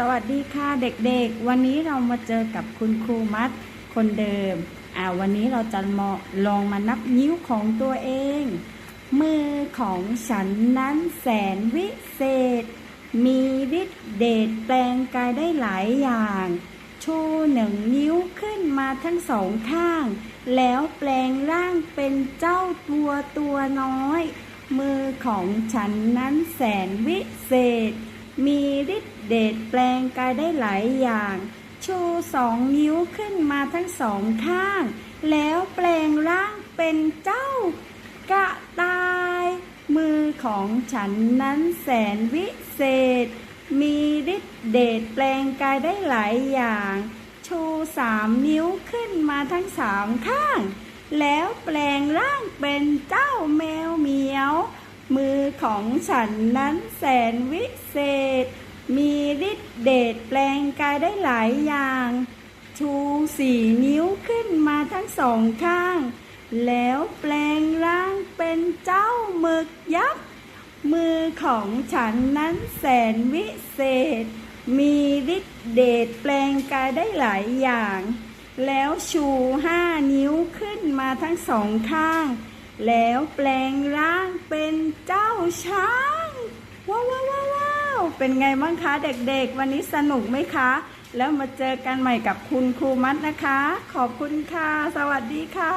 สวัสดีค่ะเด็กๆ วันนี้เรามาเจอกับคุณครูมัดคนเดิม อ่าวันนี้เราจะมาลองมานับนิ้วของตัวเอง มือของฉันนั้นแสนวิเศษ มีฤทธิเดชแปลงกายได้หลายอย่าง ชูหนึ่งนิ้วขึ้นมาทั้งสองข้าง แล้วแปลงร่างเป็นเจ้าตัวตัวน้อย มือของฉันนั้นแสนวิเศษ มีฤทธิ์เดชแปลงกายได้หลายอย่าง ชูสองนิ้วขึ้นมาทั้งสองข้าง แล้วแปลงร่างเป็นเจ้ากระต่าย มือของฉันนั้นแสนวิเศษ มีฤทธิ์เดชแปลงกายได้หลายอย่าง ชูสามนิ้วขึ้นมาทั้งสามข้าง แล้วแปลงร่างเป็นเจ้าแมวเหมียว มือของฉันนั้นแสนวิเศษ มีฤทธิ์เดชแปลงกายได้หลายอย่าง ชูสี่นิ้วขึ้นมาทั้งสองข้าง แล้วแปลงร่างเป็นเจ้าหมึกยักษ์ มือของฉันนั้นแสนวิเศษ มีฤทธิ์เดชแปลงกายได้หลายอย่าง แล้วชูห้านิ้วขึ้นมาทั้งสองข้าง แล้วแปลงร่างเป็น ช้าง ว้าวว้าวว้าวเป็นไงบ้างคะเด็กๆ วันนี้สนุกไหมคะ แล้วมาเจอกันใหม่กับคุณครูมัดนะคะ ขอบคุณค่ะ สวัสดีค่ะ